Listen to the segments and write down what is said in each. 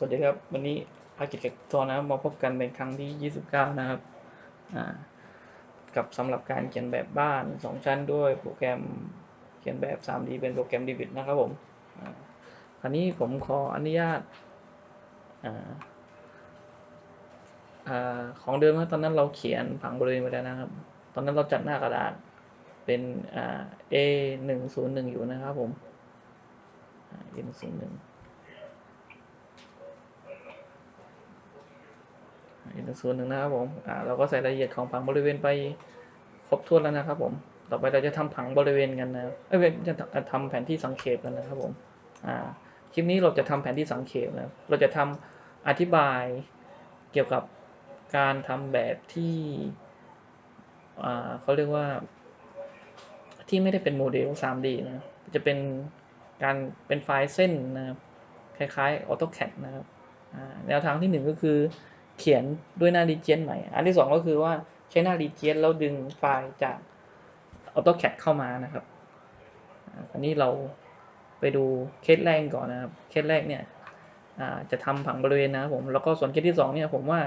สวัสดีครับ วันนี้ภากิจกับตัวนะมาพบกันเป็นครั้งที่ 29 นะครับกับสำหรับการเขียนแบบบ้าน 2 ชั้นด้วยโปรแกรมเขียนแบบ 3D เป็นโปรแกรมดิวิดนะครับผมคราวนี้ผมขออนุญาตอของเดิมตอนนั้นเราเขียนผังบริเวณไปแล้วนะครับ ตอนนั้นเราจัดหน้ากระดาษเป็น A 1 0 1อยู่นะครับผม A 1 0 1 อีกหนึ่งส่วนหนึ่งนะครับผมอ่าเราก็ใส่รายละเอียดของผังบริเวณไปครบถ้วนแล้วนะครับผม ต่อไปเราจะทำผังบริเวณกันนะเอ้ยจะทำแผนที่สังเขปกันนะครับผมอ่าคลิปนี้เราจะทำแผนที่สังเขปนะเราจะทำอธิบายเกี่ยวกับการทำแบบที่อ่าเขาเรียกว่า ที่ไม่ได้เป็นโมเดล 3D นะจะเป็นการเป็นไฟล์เส้นนะครับคล้ายๆ AutoCAD นะครับอ่าแนวทางที่หนึ่งก็คือ เขียนด้วยหน้า Regent ใหม่ อันที่สองก็คือว่าใช้หน้า Regent แล้วดึงไฟล์จาก AutoCAD เข้ามานะครับ อันนี้เราไปดูเคสแรกก่อนนะครับ เคสแรกเนี่ยจะทำผังบริเวณนะครับผมแล้วก็ส่วนเคสที่สองเนี่ยผมว่า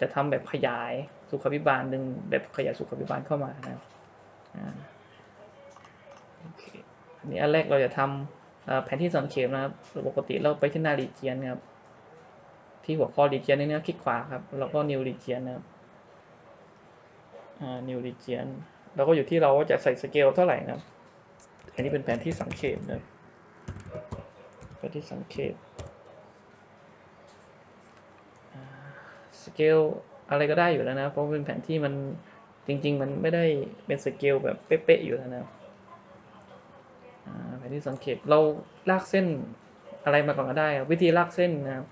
จะทำแบบขยายสุขภิบาลดึงแบบขยายสุขภิบาลเข้ามานะครับอันนี้อันแรกเราจะทำแผนที่สังเขปนะครับปกติเราไปที่หน้า Regent นะครับ ที่หัวข้อ region นี่นะคลิกขวาครับ แล้วก็ new region นะครับ new region แล้วก็อยู่ที่เราว่าจะใส่สเกลเท่าไหร่นะครับ อันนี้เป็นแผนที่สังเขปนะครับแผนที่สังเขปสเกลอะไรก็ได้อยู่แล้วนะ เพราะเป็นแผนที่มันจริง ๆ มันไม่ได้เป็นสเกลแบบเป๊ะๆอยู่แล้วนะแผนที่สังเขปเราลากเส้นอะไรมาก่อนก็ได้ วิธีลากเส้นนะครับ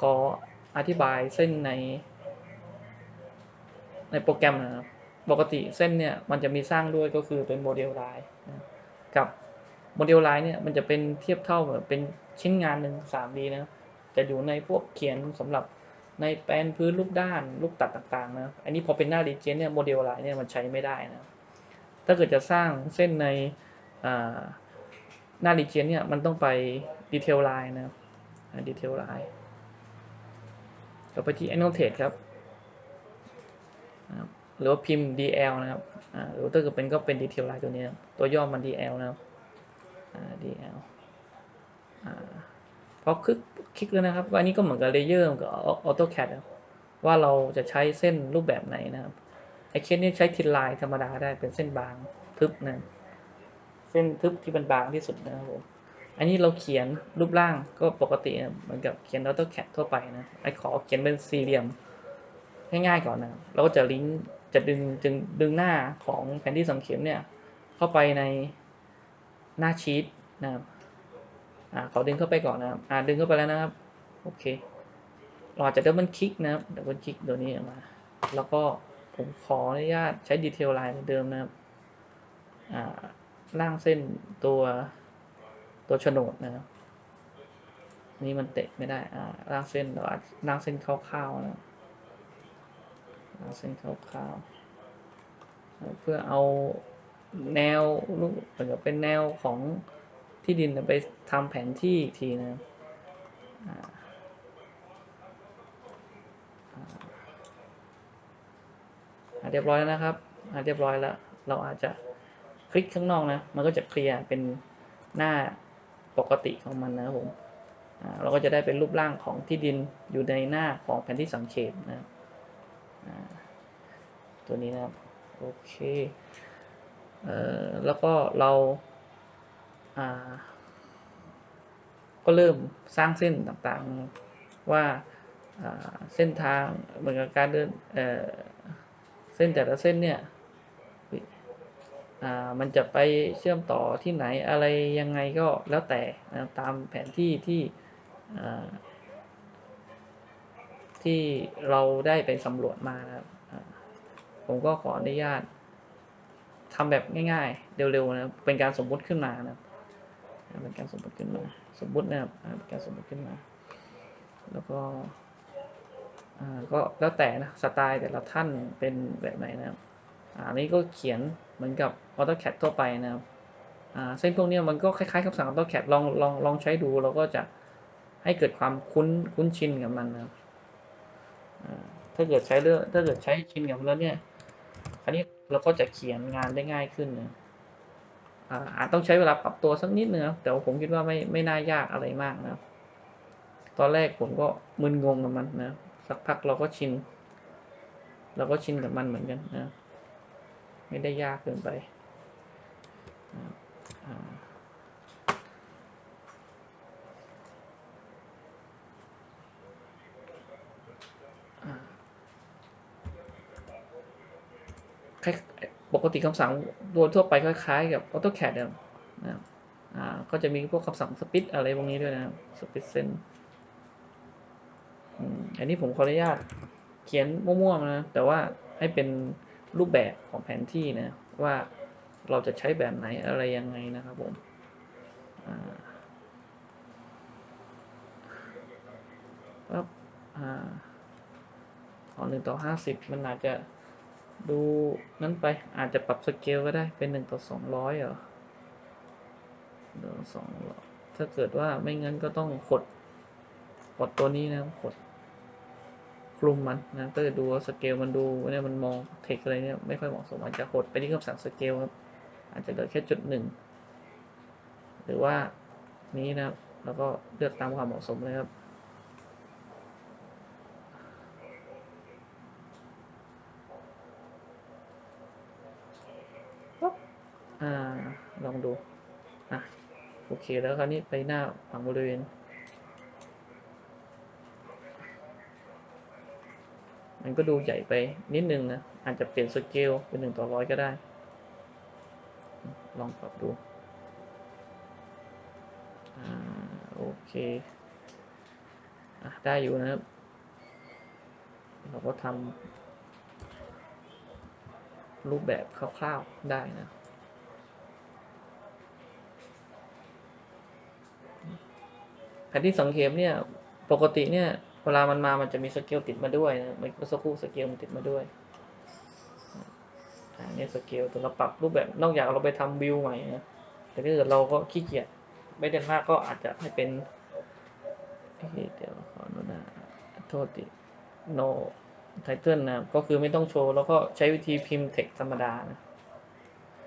ขออธิบายเส้นใน ในโปรแกรมนะครับ ปกติเส้นเนี่ยมันจะมีสร้างด้วยก็คือเป็นโมเดลไลน์กับโมเดลไลน์เนี่ยมันจะเป็นเทียบเท่าเหมือนเป็นชิ้นงานหนึ่ง 3D นะ จะอยู่ในพวกเขียนสำหรับในแปลนพื้นรูปด้านรูปตัดต่างๆนะ อันนี้พอเป็นหน้าดีเจนเนี่ยโมเดลไลน์เนี่ยมันใช้ไม่ได้นะ ถ้าเกิดจะสร้างเส้นในหน้าดีเจนเนี่ยมันต้องไปดีเทลไลน์นะดีเทลไลน์ เราไปที่ annotate ครับหรือว่าพิมพ์ dl นะครับหรือถ้าเกิดเป็นก็เป็น detail line ตัวนี้ตัวย่อมัน dl นะครับ dl พอคลิกคลิกเลยนะครับอันนี้ก็เหมือนกับเลเยอร์กับ AutoCAD ว่าเราจะใช้เส้นรูปแบบไหนนะครับไอเคสนี้ใช้ทินไลน์ธรรมดาได้เป็นเส้นบางทึบนะเส้นทึบที่เป็นบางที่สุดนะครับผม อันนี้เราเขียนรูปร่างก็ปกติเหมือนกับเขียน AutoCAD ทั่วไปนะไอขอเขียนเป็นสี่เหลี่ยมง่ายๆก่อนนะเราก็จะลิงก์จะดึงจึงดึงหน้าของแผนที่สังเขปเนี่ยเข้าไปในหน้าชีตนะครับอ่าขอดึงเข้าไปก่อนนะครับอ่าดึงเข้าไปแล้วนะครับโอเคเราจะดับเบิลคลิกนะครับดับเบิลคลิกตัวนี้ออกมา แล้วก็ผมขออนุญาตใช้ดีเทลไลน์เหมือนเดิมนะครับอ่าล่างเส้นตัว ตัวโฉนดนะนี่มันเตะไม่ได้อ่าล่างเส้นเราล่างเส้นคร่าวๆนะล่างเส้นคร่าวๆเพื่อเอาแนวลูกเหมือนกับเป็นแนวของที่ดินไปทำแผนที่อีกทีนะเรียบร้อยแล้วนะครับเรียบร้อยแล้ว เราอาจจะคลิกข้างนอกนะ มันก็จะเคลียร์เป็นหน้า ปกติของมันนะครับผมเราก็จะได้เป็นรูปร่างของที่ดินอยู่ในหน้าของแผนที่สังเขปนะตัวนี้นะครับโอเคเอ่อแล้วก็เราก็เริ่มสร้างเส้นต่างๆว่าเส้นทางเหมือนกับการเดินเเส้นแต่ละเส้นเนี่ย มันจะไปเชื่อมต่อที่ไหนอะไรยังไงก็แล้วแต่นะตามแผนที่ที่ที่เราได้ไปสำรวจมานะครับผมก็ขออนุญาตทำแบบง่ายๆ เร็วๆนะเป็นการสมมุติขึ้นมานะเป็นการสมมติขึ้นมา สมมตินะครับเป็นการสมมติขึ้นมา แล้วก็ก็แล้วแต่นะสไตล์แต่ละท่านเป็นแบบไหนนะครับอันนี้ก็เขียน เหมือนกับ AutoCAD ทั่วไปนะครับเส้นพวกนี้มันก็คล้ายๆคำสั่ง AutoCAD ลองลองลองใช้ดูเราก็จะให้เกิดความคุ้นคุ้นชินกับมันนะครับถ้าเกิดใช้เรื่องถ้าเกิดใช้ชินกับมันแล้วเนี่ยคราวนี้เราก็จะเขียนงานได้ง่ายขึ้นนะอาจต้องใช้เวลาปรับตัวสักนิดนึงนะครับแต่ว่าผมคิดว่าไม่ไม่น่ายากอะไรมากนะตอนแรกผมก็มึนงงกับมันนะสักพักเราก็ชิน เราก็ชินกับมันเหมือนกันนะ ไม่ได้ยากเกินไปปกติคำสั่งโดยทั่วไปคล้ายๆกับ AutoCAD นะครับนะครับก็จะมีพวกคำสั่งสปิ t อะไรพวกนี้ด้วยนะครับสปิ t เซนอืมอันนี้ผมขออนุญาตเขียนมั่วๆนะ แต่ว่าให้เป็น รูปแบบของแผนที่นะว่าเราจะใช้แบบไหนอะไรยังไงนะครับผมอ่าปั๊บอ่าขอหนึ่งต่อห้าสิบมันอาจจะดูนั้นไปอาจจะปรับสเกลก็ได้เป็นหนึ่งต่อสองร้อยเหรอหนึ่งสองร้อยถ้าเกิดว่าไม่งั้นก็ต้องกดกดตัวนี้นะกด คลุมมันนะก็จะดูสเกลมันดูเนี่ยมันมองเทคอะไรเนี่ยไม่ค่อยเหมาะสมอาจจะหดไปที่คำสั่งสเกลครับอาจจะเหลือแค่จุดหนึ่งหรือว่านี้นะครับ แล้วก็เลือกตามความเหมาะสมเลยครับปั๊บอ่าลองดู อะ โอเค แล้วคราวนี้ไปหน้าฝั่งบริเวณ มันก็ดูใหญ่ไปนิดนึงนะ อาจจะเปลี่ยนสเกลเป็นหนึ่งต่อร้อยก็ได้ ลองปรับดูอโอเคอได้อยู่นะครับ เราก็ทำรูปแบบคร่าวๆได้นะแผนที่สังเขปเนี่ย ปกติเนี่ย วลามันมามันจะมีสเกลติดมาด้วยนะเมื่อสักครู่สเกลมันติดมาด้วยอ่าเนี่ยสเกลแต่เราปรับรูปแบบนอกจากเราไปทำวิวใหม่นะแต่ถ้าเกิดเราก็ขี้เกียจไม่ได้มากก็อาจจะให้เป็นเดี๋ยวขอโน้ตนะโทษที no title นะก็คือไม่ต้องโชว์แล้วก็ใช้วิธีพิมพ์ text ธรรมดานะ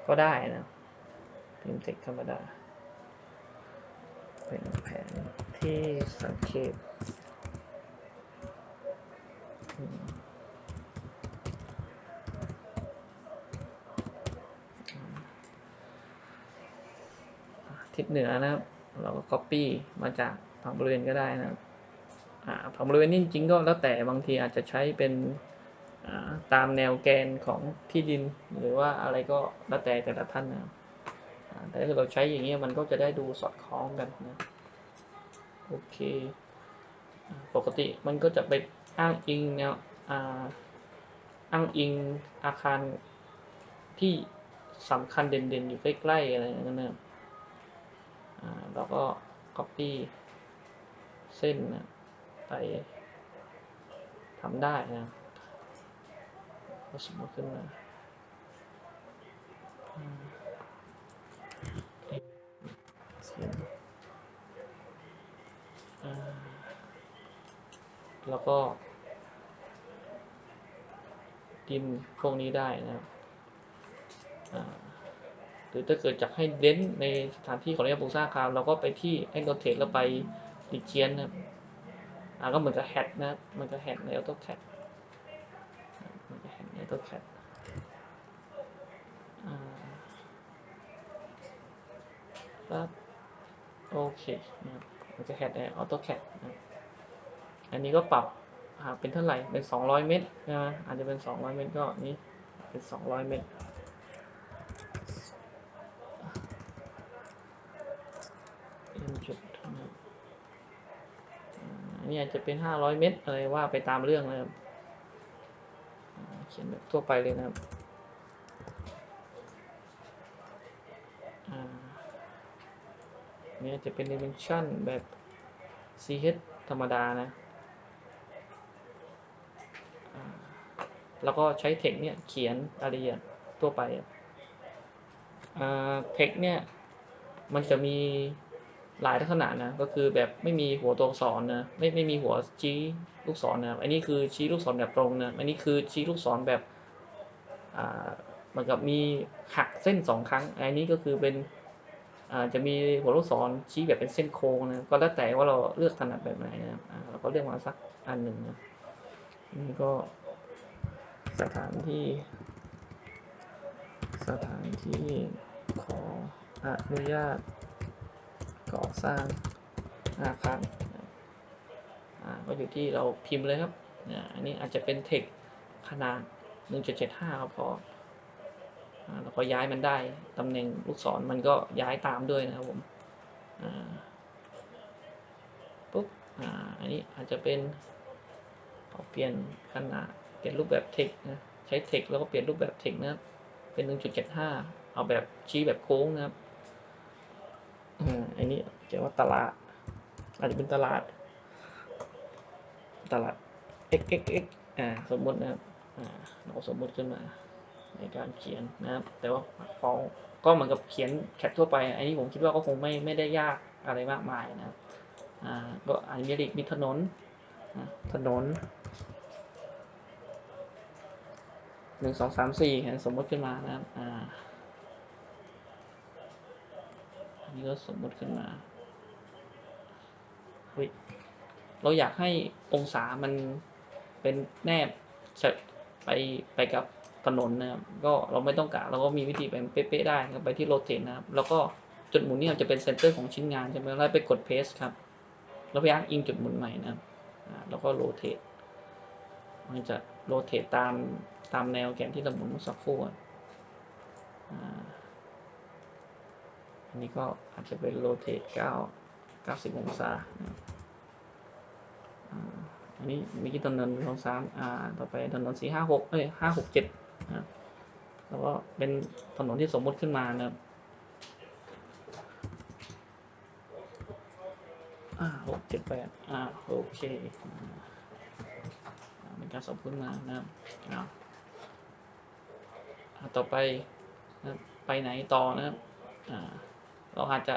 ก็ได้นะพิมพ์ text ธรรมดาเป็นแผนที่สังเกต ทิศเหนือนะครับ เราก็ copy มาจากผังบริเวณก็ได้นะครับอ่าผังบริเวณนี้จริงๆก็แล้วแต่บางทีอาจจะใช้เป็นตามแนวแกนของที่ดินหรือว่าอะไรก็แล้วแต่แต่ละท่านนะครับแต่ถ้าเราใช้อย่างเงี้ยมันก็จะได้ดูสอดคล้องกันนะ โอเค ปกติมันก็จะไป อ้างอิงแนวอ่าอ้างอิงอาคารที่สำคัญเด่นๆ อยู่ใกล้ๆอะไรอย่างเงี้ยนะอ่าเราก็ copy เส้นนะไปทำได้นะก็สมมติขึ้นมาอ่าเขียนอ่า แล้วก็ดินพวกนี้ได้นะครับหรือถ้าเกิดจะให้เน้นในสถานที่ของเรียนปลูกสร้างอาคารเราก็ไปที่ Annotate แล้วไป Region นนะครับอ่าก็เหมือนกับแฮทนะมันก็แฮทใน AutoCAD มันก็แฮทใน AutoCAD อ่าปั๊บโอเคนะครับมันจะแฮทใน AutoCAD นะครับ อันนี้ก็ปรับเป็นเท่าไหร่ เป็น 200 เมตรนะอาจจะเป็น 200 เมตรก็นี้เป็น 200 เมตรจุดนะครับอ่าอันนี้อาจจะเป็น 500 เมตรอะไรว่าไปตามเรื่องนะครับเขียนแบบทั่วไปเลยนะครับอ่าอันนี้อาจจะเป็น dimension แบบ ch ธรรมดานะอ่า แล้วก็ใช้เทคเนี่ยเขียนรายละเอียดทั่วไปเทคเนี่ยมันจะมีหลายลักษณะนะก็คือแบบไม่มีหัวตัวอักษรนะไม่ไม่มีหัวชี้ลูกศรนะอันนี้คือชี้ลูกศรแบบตรงนะอันนี้คือชี้ลูกศรแบบอ่าเหมือนกับมีหักเส้นสองครั้ง อันนี้ก็คือเป็นอ่าจะมีหัวลูกศรชี้แบบเป็นเส้นโค้งนะก็แล้วแต่ว่าเราเลือกถนัดแบบไหนนะเราก็เลือกมาสักอันหนึ่งนะนี่ก็ สถานที่ สถานที่ขออนุญาต ก่อสร้างอาคารอ่าก็อยู่ที่เราพิมพ์เลยครับอ่าอันนี้อาจจะเป็นเทคขนาด 1.75ก็พออ่าแล้วก็ย้ายมันได้ ตำแหน่งลูกศรมันก็ย้ายตามด้วยนะครับผมอ่าปุ๊บอ่าอันนี้อาจจะเป็นขอเปลี่ยนขนาด เปลี่ยนรูปแบบเทคนะใช้เทคแล้วก็เปลี่ยนรูปแบบเทคนะครับเป็น 1.75 เอาแบบชี้แบบโค้งนะครับอันนี้เขียนว่าตลาด อาจจะเป็นตลาด ตลาด x x x อ่าสมมตินะครับอ่าเราสมมติขึ้นมาในการเขียนนะครับ แต่ว่าพอก็เหมือนกับเขียนแคททั่วไป อันนี้ผมคิดว่าก็คงไม่ไม่ได้ยากอะไรมากมายนะครับอ่าก็อันนี้เรียกมีถนนถนน หนึ่งสองสามสี่สมมติขึ้นมานะครับอ่าอันนี้ก็สมมติขึ้นมาเฮ้ยเราอยากให้องศามันเป็นแนบจไปไปกับถนนนะครับก็เราไม่ต้องกะเราก็มีวิธีแบบเป๊ะๆได้นะครับไปที่โรเต e นะครับ แล้วก็จุดหมุนนี่จะเป็นเซนเตอร์ของชิ้นงานใช่ไหมแล้วไปกดเพสครับ แล้วพยายามอิงจุดหมุนใหม่นะครับอ่าแล้วก็โรเต e มันจะโรเต e ตามตามแนวแกนที่เราหมุนเมื่อสักครู่อะอันนี้ก็อาจจะเป็นโรเต e 9 90 องศานะครับอ่าอันนี้เมีกี่ถนนสองสามอ่า ต่อไปถนนสี่ห้าหกเอ้ยห้าหกเจ็ดนะแล้วก็เป็นถนนที่สมมติขึ้นมานะครับอ่าหกเจ็ดแปดอ่าโอเคอ เป็นการสมมขึ้นมานะครับต่อไปนะไปไหนต่อนะครับเราอาจจะ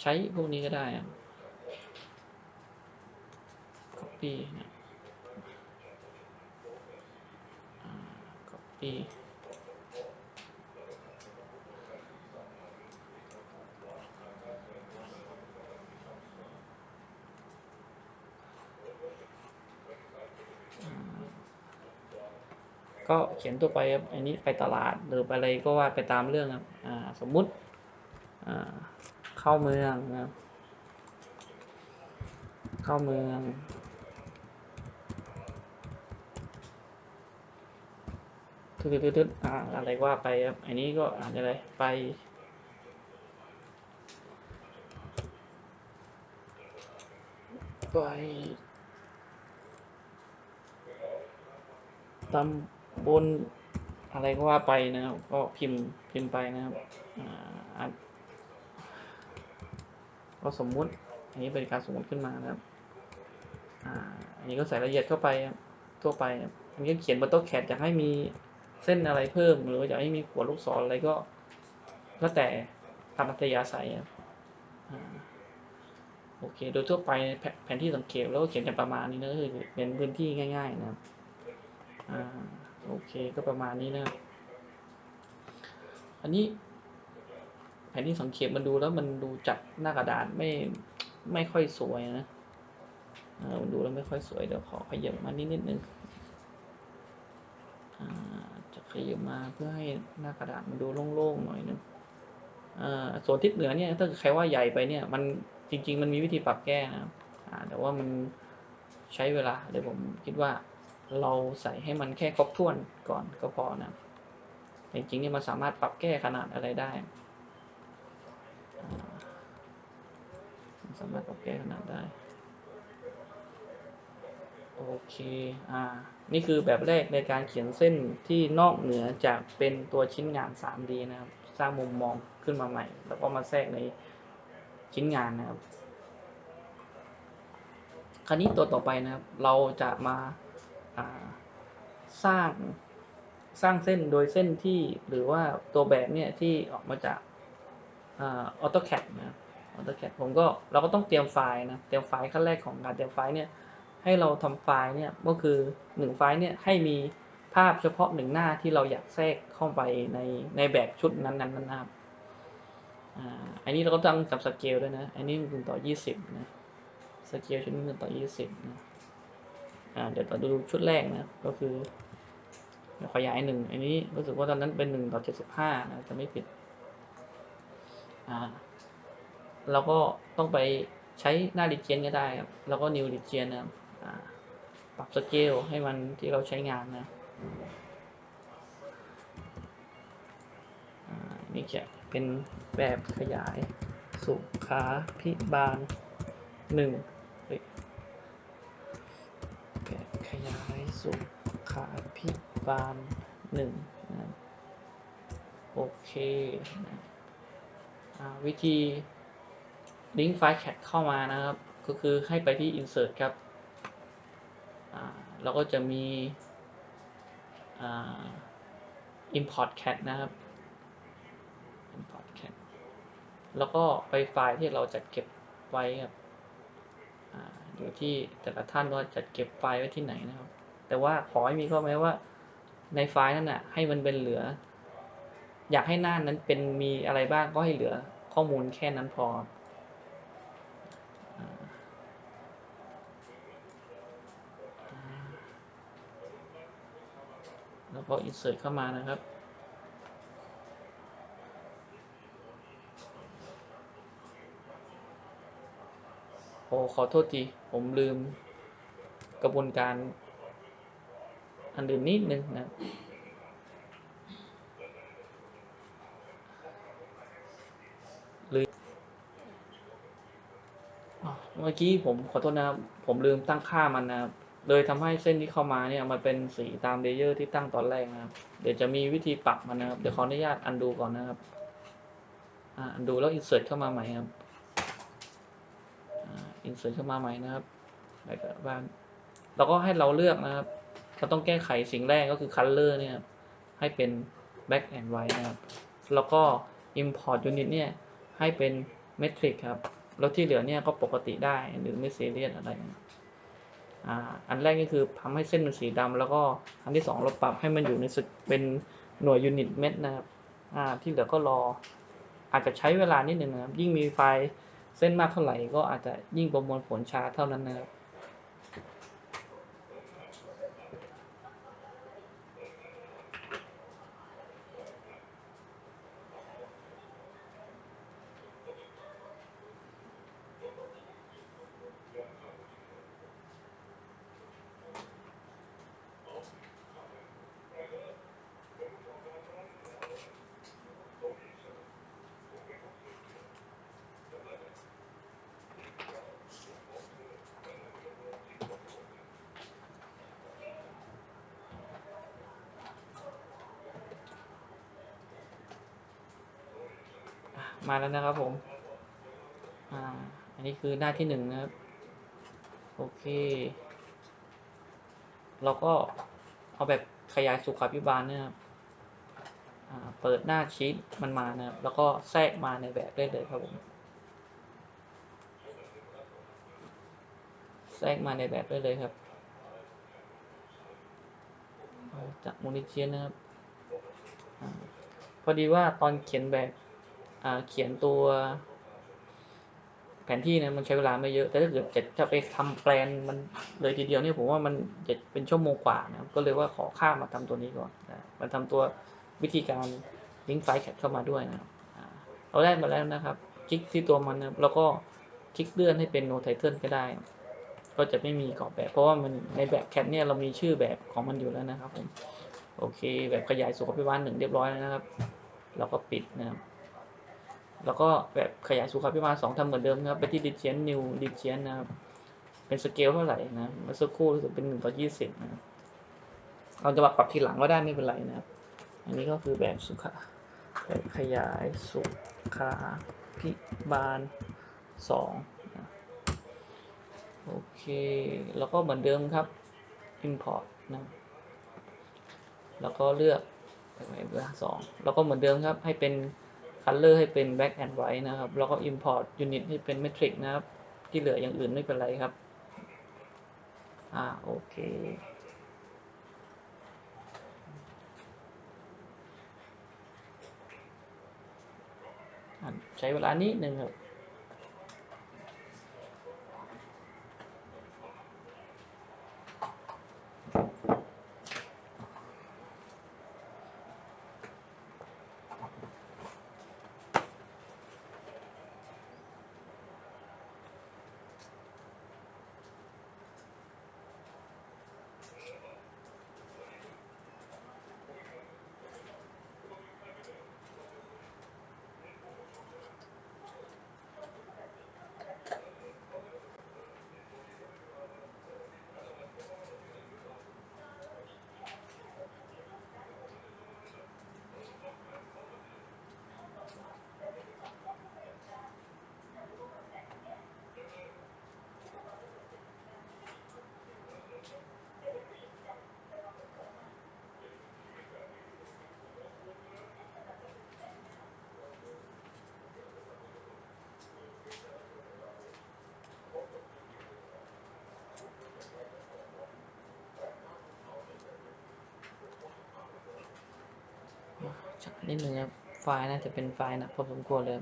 ใช้พวกนี้ก็ได้ copy นะอ่า copy ก็เขียนตัวไปครับอันนี้ไปตลาดหรือไปอะไรก็ว่าไปตามเรื่องครับอ่าสมมุติอ่าเข้าเมืองนะเข้าเมืองทึดๆๆอ่าอะไรว่าไปครับ อันนี้ก็อาจจะอะไร ไป ไปตำ บลอะไรก็ว่าไปนะครับ ก็พิมพ์พิมพ์ไปนะครับอ่าอะก็สมมุติ อันนี้เป็นการสมมติขึ้นมานะครับอ่าอันนี้ก็ใส่รายละเอียดเข้าไปทั่วไปอันนี้เขียนบนโต๊ะแคดอยากให้มีเส้นอะไรเพิ่ม หรืออยากให้มีหัวลูกศรอะไรก็แล้วแต่ตามอัธยาศัยครับอ่าโอเค โดยทั่วไปแผนที่สังเกตแล้วก็เขียนกันประมาณนี้นะก็คือเป็นพื้นที่ง่าย ๆ นะครับอ่า โอเคก็ประมาณนี้นะครับ อันนี้แผนที่สังเกตมันดูแล้วมันดูจากหน้ากระดาษไม่ไม่ค่อยสวยนะอมันดูแล้วไม่ค่อยสวยเดี๋ยวขอขยับมานิดนิดนึงอ่าจะขยับมาเพื่อให้หน้ากระดาษมันดูโล่งๆหน่อยนึงส่วนทิศเหนือเนี่ยถ้าใครว่าใหญ่ไปเนี่ยมันจริง ๆ มันมีวิธีปรับแก้นะแต่ว่ามันใช้เวลาเดี๋ยวผมคิดว่า เราใส่ให้มันแค่ครบถ้วนก่อนก็พอนะครับจริงๆนี่มันสามารถปรับแก้ขนาดอะไรได้สามารถปรับแก้ขนาดได้โอเคอ่านี่คือแบบแรกในการเขียนเส้นที่นอกเหนือจากเป็นตัวชิ้นงาน 3D นะครับ สร้างมุมมองขึ้นมาใหม่ แล้วก็มาแทรกในชิ้นงานนะครับ คราวนี้ตัวต่อไปนะครับ เราจะมา สร้างสร้างเส้นโดยเส้นที่หรือว่าตัวแบบเนี่ยที่ออกมาจากอ่า AutoCAD นะครับ AutoCAD ผมก็เราก็ต้องเตรียมไฟล์นะเตรียมไฟล์ขั้นแรกของการเตรียมไฟล์เนี่ยให้เราทำไฟล์เนี่ยก็คือหนึ่งไฟล์เนี่ยให้มีภาพเฉพาะหนึ่งหน้าที่เราอยากแทรกเข้าไปในในแบบชุดนั้นๆนะครับอันนี้เราก็ต้องจับสเกลด้วยนะ อันนี้หนึ่งต่อยี่สิบนะ สเกลชุดนี้หนึ่งต่อยี่สิบนะ เดี๋ยวเราดูชุดแรกนะก็คือขยายหนึ่งอันนี้รู้สึกว่าตอนนั้นเป็นหนึ่งต่อเจ็ดสิบห้านะจะไม่ผิดอ่าเราก็ต้องไปใช้หน้า region ก็ได้ครับแล้วก็ new region นะครับอ่าปรับสเกลให้มันที่เราใช้งานนะอ่านี่จะเป็นแบบขยายสุขาพิบาลหนึ่ง สุขาพิบาลหนึ่งนะโอเคนะอวิธีลิงก์ไฟล์แคทเข้ามานะครับ ก็คือให้ไปที่ insert ครับอ่าแล้วก็จะมีอ่า import cat นะครับ import cat แล้วก็ไปไฟล์ที่เราจัดเก็บไว้ครับอ่าอยู่ที่แต่ละท่านว่าจัดเก็บไฟล์ไว้ที่ไหนนะครับ แต่ว่าขอให้มีข้อแม้ว่า ในไฟล์นั้นน่ะ ให้มันเป็นเหลือ อยากให้หน้านั้นเป็นมีอะไรบ้างก็ให้เหลือข้อมูลแค่นั้นพอแล้วก็ insert เข้ามานะครับ โอ้ ขอโทษที ผมลืมกระบวนการ อันอื่นนิดนึงนะลือเมื่อกี้ผมขอโทษนะครับ ผมลืมตั้งค่ามันนะครับเลยทำให้เส้นที่เข้ามาเนี่ยมันเป็นสีตามเลเยอร์ที่ตั้งตอนแรกนะครับ เดี๋ยวจะมีวิธีปรับมันนะครับ เดี๋ยวขออนุญาตอันดูก่อนนะครับ อ่าอันดูแล้ว insert เข้ามาใหม่ครับ อ่า insert เข้ามาใหม่นะครับแล้วก็บ้านแล้วก็ให้เราเลือกนะครับ เราต้องแก้ไขสิ่งแรกก็คือ color เนี่ยให้เป็น black and white นะครับ แล้วก็ import unit เนี่ยให้เป็น metric ครับ แล้วที่เหลือเนี่ยก็ปกติได้หรือไม่ซีเรียสอะไรนะอันแรกก็คือทำให้เส้นเป็นสีดำแล้วก็อันที่สองเราปรับให้มันอยู่ในสุดเป็นหน่วยยูนิตเมตรนะครับที่เหลือก็รอ อาจจะใช้เวลานิดหนึ่งนะครับ ยิ่งมีไฟล์เส้นมากเท่าไหร่ก็อาจจะยิ่งประมวลผลช้าเท่านั้นนะครับ มาแล้วนะครับผม อ่า อันนี้คือหน้าที่หนึ่งนะครับ โอเค เราก็เอาแบบขยายสุขาพิบาลเนี่ยครับอ่าเปิดหน้าชีตมันมานะครับ แล้วก็แทรกมาในแบบได้เลยครับผม แทรกมาในแบบได้เลยครับ จากมูนิเชียนนะครับอาพอดีว่าตอนเขียนแบบ เขียนตัวแผนที่เนี่ยมันใช้เวลาไม่เยอะ แต่ถ้าเกิดจะจะไปทำแปลนมันเลยทีเดียวเนี่ยผมว่ามันจะเป็นชั่วโมงกว่านะก็เลยว่าขอข้ามมาทำตัวนี้ก่อนนะมาทำตัววิธีการลิงก์ไฟล์แคทเข้ามาด้วยนะครับอ่าเราได้มาแล้วนะครับ คลิกที่ตัวมันนะแล้วก็คลิกเลื่อนให้เป็น no title ก็ได้ ก็จะไม่มีกรอบแบบ เพราะว่ามันในแบบแคทเนี่ยเรามีชื่อแบบของมันอยู่แล้วนะครับผมโอเค แบบขยายสุขภิบาลหนึ่งเรียบร้อยแล้วนะครับ เราก็ปิดนะครับ แล้วก็แบบขยายสุขาพิบาลสองทำเหมือนเดิมนะครับ ไปที่ region new region นะครับ เป็นสเกลเท่าไหร่นะมื่อสักครู่รู้สึกเป็นหนึ่งต่อยี่สิบนะเราจะมาปรับทีหลังก็ได้ไม่เป็นไรนะครับ อันนี้ก็คือแบบสุขาแบบขยายสุขาพิบาลสองนะโอเค แล้วก็เหมือนเดิมครับ import นะ แล้วก็เลือกแบบเบอร์สองแล้วก็เหมือนเดิมครับให้เป็น color ให้เป็น black and white นะครับ แล้วก็ import unit ให้เป็น metric นะครับ ที่เหลืออย่างอื่นไม่เป็นไรครับ อ่า โอเคใช้เวลานี้หนึงครับ นิดนึงครับไฟล์น่าจะเป็นไฟล์หนะพอสมควรเลย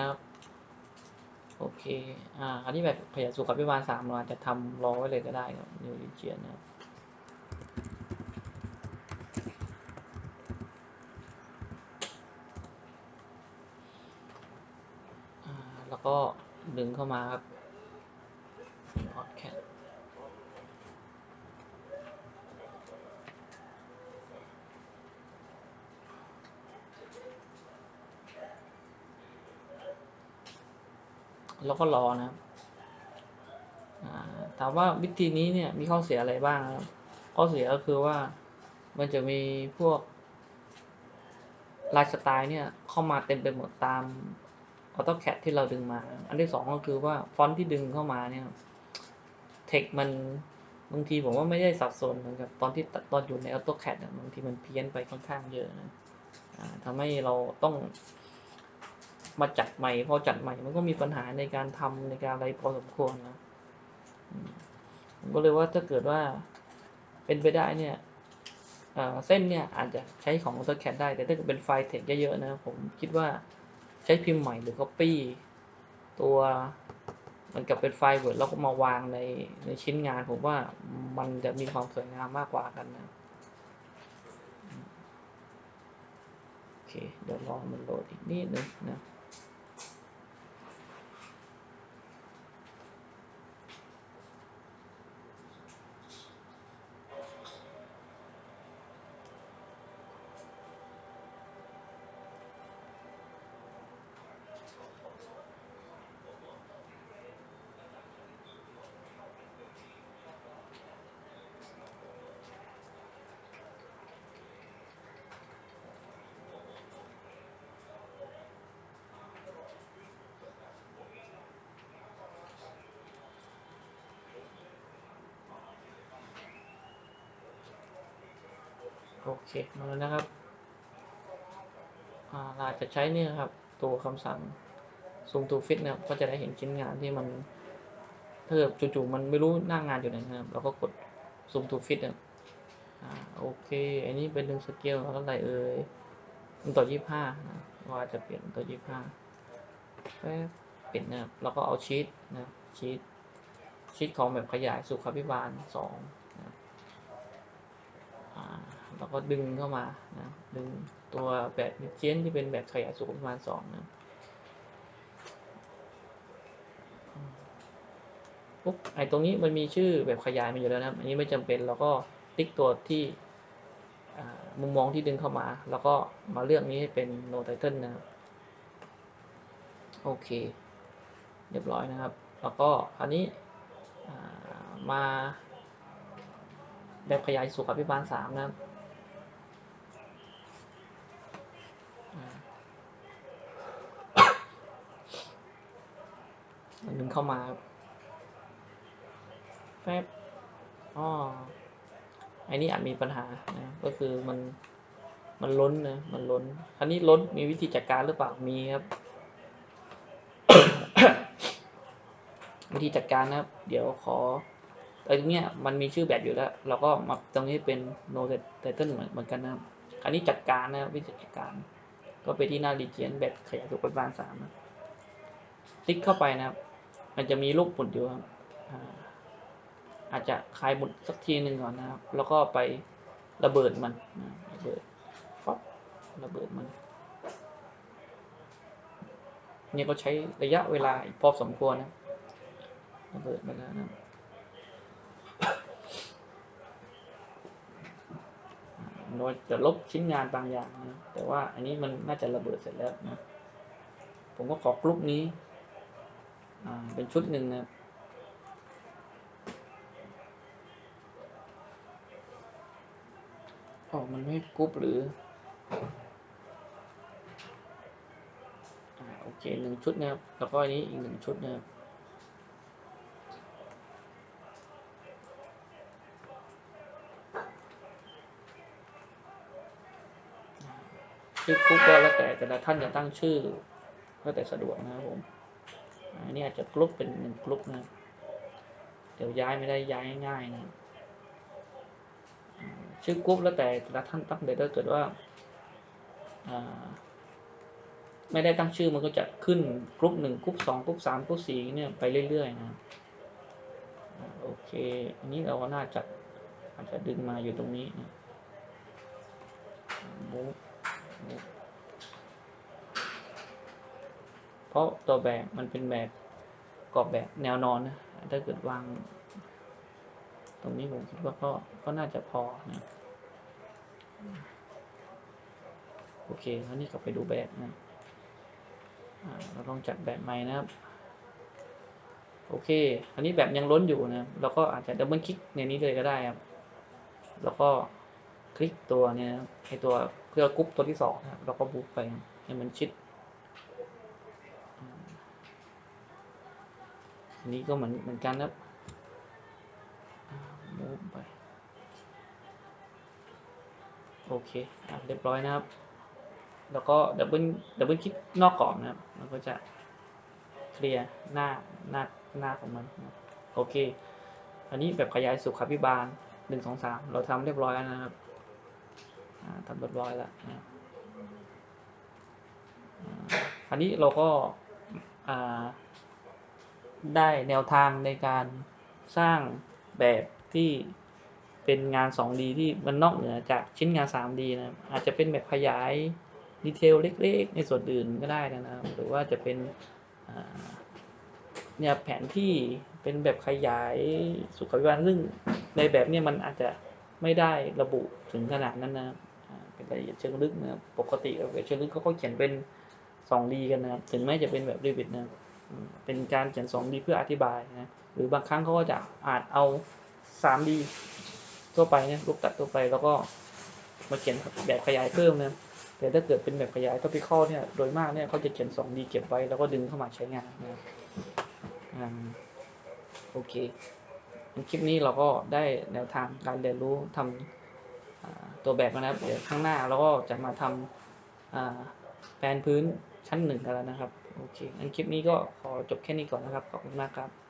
นะครับ โอเค อ่า อันนี้แบบพยาสุขพิบาลสามเราอาจจะทำรอไว้เลยก็ได้ครับนิวอีเจียนะครับแล้วก็ดึงเข้ามาครับ แล้วก็รอนะครับถามว่าวิธีนี้เนี่ยมีข้อเสียอะไรบ้างครับ ข้อเสียก็คือว่ามันจะมีพวกลายสไตล์เนี่ยเข้ามาเต็มไปหมดตาม AutoCAD ที่เราดึงมา อันที่สองก็คือว่าฟอนต์ที่ดึงเข้ามาเนี่ยเทคมันบางทีผมว่าไม่ได้สับสนเหมือนกับตอนที่ตอนอยู่ใน AutoCAD อะบางทีมันเพี้ยนไปค่อนข้างเยอะนะอ่าทำให้เราต้อง มาจัดใหม่พอจัดใหม่มันก็มีปัญหาในการทำในการอะไรพอสมควรนะผมก็เลยว่าถ้าเกิดว่าเป็นไปได้เนี่ยเเส้นเนี่ยอาจจะใช้ของ AutoCAD ได้ แต่ถ้าเกิดเป็นไฟล์เทคเยอะๆนะ ผมคิดว่าใช้พิมพ์ใหม่หรือ Copy ตัวเหมันกับเป็นไฟล์ Word แล้วก็มาวางในในชิ้นงานผมว่ามันจะมีความสวยงามมากกว่ากันนะโอเคเดี๋ยวรอมันโหลดอีกนิดนึงนะ เคมาแล้วนะครับเราจะใช้นี่ครับ ตัวคำสั่ง zoom to fit นะครับ ก็จะได้เห็นชิ้นงานที่มันถ้าเกิดจู่ๆมันไม่รู้หน้างงานอยู่ไหนนะครับ เราก็กด zoom to fit นะครับอโอเค อันนี้เป็นหนึ่งสเกลเท่าไหร่เอ่ยหนึ่งต่อยี่ห้าว่าจะเปลี่ยนต่อยี่ห้าแป๊บเปิดนนะครับแล้วก็เอาชีตนะชีตชีตของแบบขยายสุขาพิบาลสอง แล้วก็ดึงเข้ามานะดึงตัวแบบเจนที่เป็นแบบขยายสุขาพิบาลสองนะปุ๊บไอตรงนี้มันมีชื่อแบบขยายมาอยู่แล้วนะอันนี้ไม่จำเป็นเราก็ติ๊กตัวที่มุมมองที่ดึงเข้ามา แล้วก็มาเลือกนี้ให้เป็น no title นะครับโอเค เรียบร้อยนะครับ แล้วก็อันนี้มาแบบขยายสุขาพิบาลสามนะครับ อันนึงเข้ามาแป๊บอ๋อไอ้นี่อาจมีปัญหานะก็คือมันมันล้นนะ มันล้นอันนี้ล้นมีวิธีจัดการหรือเปล่า มีครับ วิธีจัดการนะครับ เดี๋ยวขอไอ้ตรงเนี้ยมันมีชื่อแบบอยู่แล้ว เราก็มาตรงนี้เป็น no title เหมือนเหมือนกันนะครับอันนี้จัดการนะวิธีจัดการ ก็ไปที่หน้า region แบบขยายสุขบาลสามนะคลิกเข้าไปนะครับ มันจะมีรูปหมุนอยู่ครับอาจจะคลายหมุนสักทีหนึ่งก่อนนะครับ แล้วก็ไประเบิดมันระเบิดปั๊บระเบิดมันเนี่ยก็ใช้ระยะเวลาอพอสมควรนะระเบิดมาแล้วนะโดยจะลบชิ้นงานบางอย่างนะแต่ว่าอันนี้มันน่าจะระเบิดเสร็จแล้วนะ ผมก็ขอกรุ๊ปนี้ เป็นชุดหนึ่งนะอ๋อมันไม่กรุ๊ปหรืออ่าโอเคหนึ่งชุดนะครับ แล้วก็อันนี้อีกหนึ่งชุดนะครับชื่อกรุ๊ปก็แล้วแต่แต่ละท่านจะตั้งชื่อก็แต่สะดวกนะครับผม อันนี้อาจจะกรุ๊ปเป็นหนึ่งกรุ๊ปนะเดี๋ยวย้ายไม่ได้ย้ายง่ายนะชื่อกรุ๊ปแล้วแต่ละท่านตั้งแต่ถ้าเกิดว่าไม่ได้ตั้งชื่อมันก็จะขึ้นกรุ๊ปหนึ่งกรุ๊ปสองกรุ๊ปสามกรุ๊ปสี่เนี่ยไปเรื่อยๆนะโอเคอันนี้เราก็น่าจะอาจจะดึงมาอยู่ตรงนี้นะ move เพราะตัวแบบมันเป็นแบบกรอบแบบแนวนอนนะ ถ้าเกิดวาง ตรงนี้ผมคิดว่าก็ก็น่าจะพอนะ โอเคแล้วนี่กลับไปดูแบบนะเราลองจัดแบบใหม่นะครับ โอเค อันนี้แบบยังล้นอยู่นะเราก็อาจจะดับเบิลคลิกในนี้เลยก็ได้ครับ แล้วก็คลิกตัวเนี่ยนะครับไอตัวเพื่อกรุ๊ปตัวที่สองนะครับเราก็บุ๊กไปให้มันชิดอ่าอั นนี้ก็เหมือนเหมือนกันนะครับอ่า move ไป โอเคอเรียบร้อยนะครับ แล้วก็ดับเบิลดับเบิลคลิกนอกกรอบนะครับ มันก็จะเคลียร์หน้าหน้าหน้าของมันนะโอเค อันนี้แบบขยายสุขาพิบาลหนึ่งสองสามเราทำเรียบร้อยแล้วนะครับทำเรียบร้อยแล้วนะครับอันนี้เราก็อ่า ได้แนวทางในการสร้างแบบที่เป็นงาน 2D ที่มันนอกเหนือจากชิ้นงาน 3D นะครับอาจจะเป็นแบบขยายดีเทลเล็ก ๆ ในส่วนอื่นก็ได้นะครับหรือว่าจะเป็นเนี่ยแผนที่เป็นแบบขยายสุขภิบาลซึ่งในแบบเนี้มันอาจจะไม่ได้ระบุถึงขนาดนั้นนะเป็นรายละเอียดเชิงลึกนะปกติรายละเอียดเชิงลึกเขาก็เขียนเป็น 2D กันนะครับถึงแม้จะเป็นแบบ Revit นะครับ เป็นการเขียน 2D เพื่ออธิบายนะหรือบางครั้งเขาก็จะอาจเอา 3D ทั่วไปนี่ยลูกตัดทั่วไปแล้วก็มาเขียนแบบขยายเพิ่มนะแต่ถ้าเกิดเป็นแบบขยาย topical เนี่ยโดยมากเนี่ยเขาจะเขียน 2D เก็บไว้แล้วก็ดึงเข้ามาใช้งานนะอ่าโอเคคลิปนี้เราก็ได้แนวทางการเรียนรู้ทำตัวแบบนะครับ เดี๋ยวข้างหน้าเราก็จะมาทำแปลนพื้น ชั้นหนึ่งกันแล้วนะครับ โอเคงั้นคลิปนี้ก็ขอจบแค่นี้ก่อนนะครับ ขอบคุณมากครับ